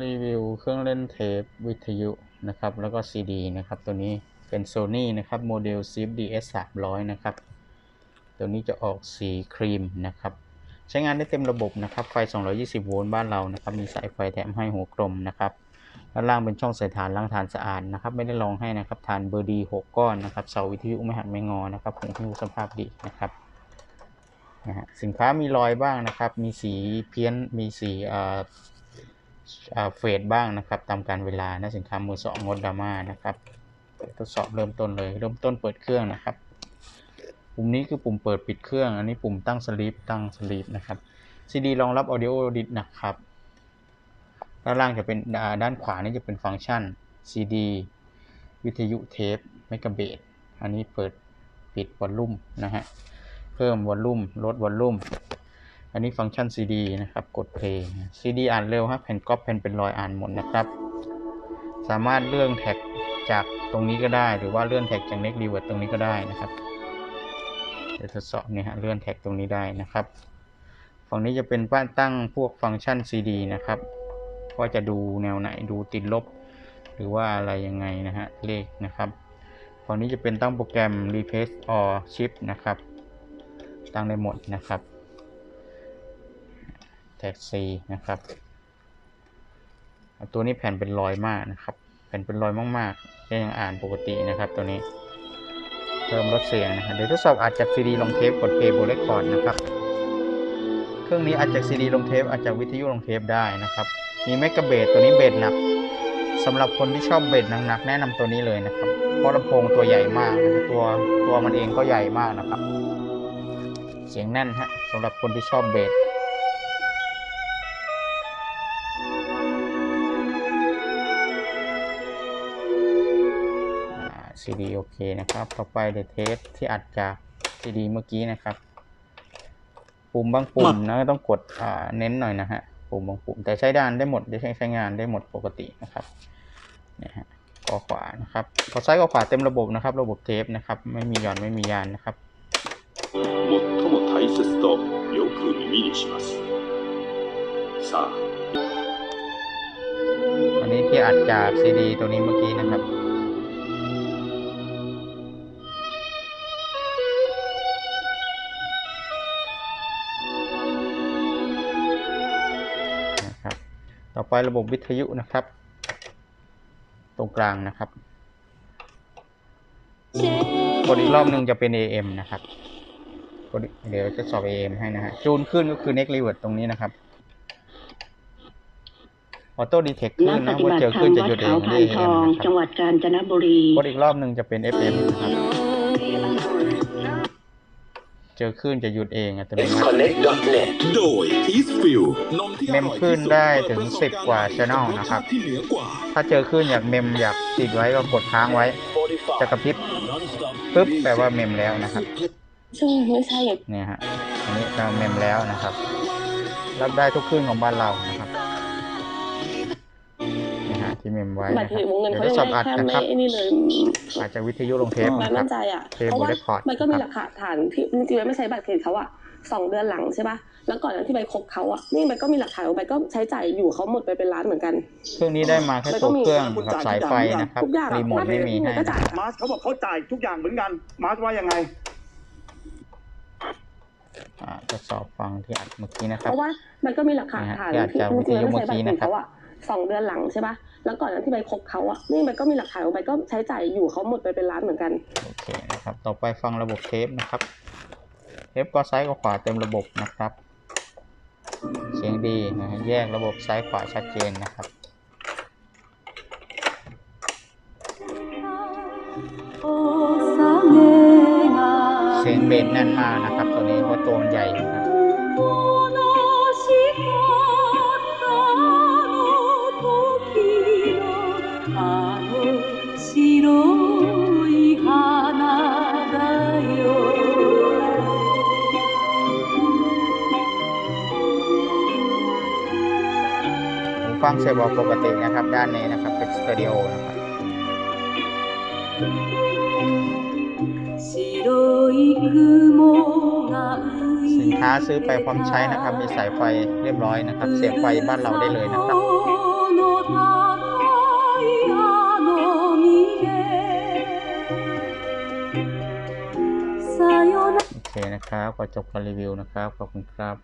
รีวิวเครื่องเล่นเทปวิทยุนะครับ แล้วก็ซีดีนะครับ ตัวนี้เป็น Sony นะครับ โมเดล CFDS 300 นะครับ ตัวนี้จะออกสีครีมนะครับ ใช้งานได้เต็มระบบนะครับ ไฟ 220 โวลต์บ้านเรานะครับ มีสายไฟแถมให้หัวกลมนะครับด้านล่างเป็นช่องใส่ฐานล้างฐานสะอาดนะครับ ไม่ได้ลองให้นะครับฐานเบอร์ดี 6 ก้อนนะครับ เสาวิทยุไม่หักไม่งอนะครับผงหิ้วสภาพดีนะครับนะฮะสินค้ามีรอยบ้างนะครับ มีสีเพี้ยน มีสีอ่า เฟดบ้างนะครับ ตามการเวลานะสินค้ามือสองงดดราม่านะครับทดสอบเริ่มต้นเลย เริ่มต้นเปิดเครื่องนะครับ ปุ่มนี้คือปุ่มเปิดปิดเครื่อง อันนี้ปุ่มตั้งสลีปตั้งสลีปนะครับ CD รองรับ Audio Edit นะครับด้านล่างจะเป็นด้านขวานี่จะเป็นฟังก์ชัน CD วิทยุเทปเมกะเบสอันนี้เปิดปิดวอลลุ่มนะฮะ เพิ่มวอลลุ่มลดวอลลุ่ม อันนี้ฟังก์ชัน CD นะครับ กดเพลง CD อ่านเร็วครับแผ่นก๊อปแผ่นเป็นรอยอ่านหมดนะครับ สามารถเลื่อนแท็กจากตรงนี้ก็ได้ หรือว่าเลื่อนแท็กจาก Next Revert ตรงนี้ก็ได้นะครับเดี๋ยวทดสอบเนี่ยฮะเลื่อนแท็กตรงนี้ได้นะครับ ฝั่งนี้จะเป็นบ้านตั้งพวกฟังก์ชัน CD นะครับว่าจะดูแนวไหนดูติดลบ หรือว่าอะไรยังไงนะฮะเลขนะครับฝั่งนี้จะเป็นตั้งโปรแกรม Replace or Shift นะครับ ตั้งได้หมดนะครับ แท็ก C นะครับ ตัวนี้แผ่นเป็นรอยมากนะครับ แผ่นเป็นรอยมากๆก็ยังอ่านปกตินะครับตัวนี้เพิ่มลดเสียงนะครับเดี๋ยวทดสอบอาจจากซีดีลงเทปกดเพย์บเรคคอร์ดนะครับ เครื่องนี้อาจจากซีดีลงเทปอาจจากวิทยุลงเทปได้นะครับ มีเมกะเบสตัวนี้เบสหนักสำหรับคนที่ชอบเบสหนักๆแนะนำตัวนี้เลยนะครับ เพราะลำโพงตัวใหญ่มากนะตัวตัวมันเองก็ใหญ่มากนะครับ เสียงแน่นฮะสำหรับคนที่ชอบเบส ซีดีโอเคนะครับ ต่อไปเดี๋ยวเทสที่อัดจากซีดีเมื่อกี้นะครับ ปุ่มบางปุ่มนะต้องกดอ่าเน้นหน่อยนะฮะ ปุ่มบางปุ่ม แต่ใช้ด้านได้หมดได้ใช้ใช้งานได้หมดปกตินะครับเนี่ยฮะกอขวานะครับกอซ้ายกอขวาเต็มระบบนะครับ ระบบเทปนะครับ ไม่มีหย่อนไม่มียานนะครับ 最も大切とよく耳にしますさあ อันนี้ที่อัดจากซีดีตัวนี้เมื่อกี้นะครับ นะครับ ต่อไประบบวิทยุนะครับ ตรงกลางนะครับกดอีกรอบหนึ่งจะเป็น AM นะครับกดอีกเดี๋ยวจะสอบ AM ให้นะฮะจูนขึ้นก็คือ next revert ตรงนี้นะครับออโต้ดีเทคขึ้ณนปนะฏิว่าบัติเจอธรรขึ้นมจะวัหยุดดเอเขางพาได้น AM ทองนะคจัรับงหวัดกาญจนบุรีกดอีกรอบหนึ่งจะเป็น FM นะครับ เจอขึ้นจะหยุดเองอัตโนมัติ Disconnect.net โดย Eastfield นมที่อเมมร่อยขึ้นที่สุได้ถึงเปิประสบ10 กว่ารณ์ channel กันะครับสชาติที่เหนือกว่าถ้าเจอขึ้นอยากเมมอยากติดไว้ก็กดค้างไว้ จะกระพริบปึ๊บแปลว่าเมมแล้วนะครับซึ่งไม่ใช่อย่างเนี่ยฮะอันนี้เราเมมแล้วนะครับ รับได้ทุกคลื่นของบ้านเรานะครับนี่ฮะ ที่เมมไว้บัตนะรครับถือวงเงินเดี๋ยวเขาทดยังสอบอัดไม่แทบนะไม่ครับไอ้นี่เลยอาจจะวิทยุลงเทปไม่นะครัมั่บนใจอะเทปเพราะว่าบน record มันก็มีครับหลักฐานที่จริงๆไม่ใช้บัตรเครดิตเขาอะสองเดือนหลังใช่ป่ะแล้วก่อนนั้นที่ไปคบเขาอะ นี่มันก็มีหลักฐานว่าไปก็ใช้จ่ายอยู่เขาหมดไปเป็นล้านเหมือนกัน เครื่องนี้ได้มาแค่ตัวเครื่องกับสายไฟนะครับทุกอย่างรีโมทไม่มีให้ก็นะจ่ายมาร์สเขาบอกเขาจ่ายทุกอย่างเหมือนกัน มาร์สว่ายังไงอ่าทดสอบฟังที่อัดเมื่อกี้นะคเพรับราะว่ามันก็มีหลักฐานนะฮะฐานที่อาจที่จะจริงๆวิทยุไม่ใช้บัตรเครดิตเมื่อกี้นะครับเขาอะ สองเดือนหลังใช่ป่ะแล้วก่อนนั้นที่ไปคบเขาอะนี่มันก็มีหลักฐานว่าไปก็ใช้จ่ายอยู่เขาหมดไปเป็นล้านเหมือนกัน โอเคนะครับ ต่อไปฟังระบบเทปนะครับ เทปก็ซ้ายกับขวาเต็มระบบนะครับ เสียงดีนะฮะแยกระบบซ้ายขวาชัดเจนนะครับเสียงเบสแน่นมากนะครับ ตัวนี้เพราะตัวมันใหญ่นะครับ ฟังเสียงปกตินะครับ ด้านนี้นะครับเป็นสตูดิโอนะครับสินค้าซื้อไปพร้อมใช้นะครับ มีสายไฟเรียบร้อยนะครับ เสียบไฟบ้านเราได้เลยนะครับ นะครับขอจบการรีวิวนะครับ ขอบคุณครับ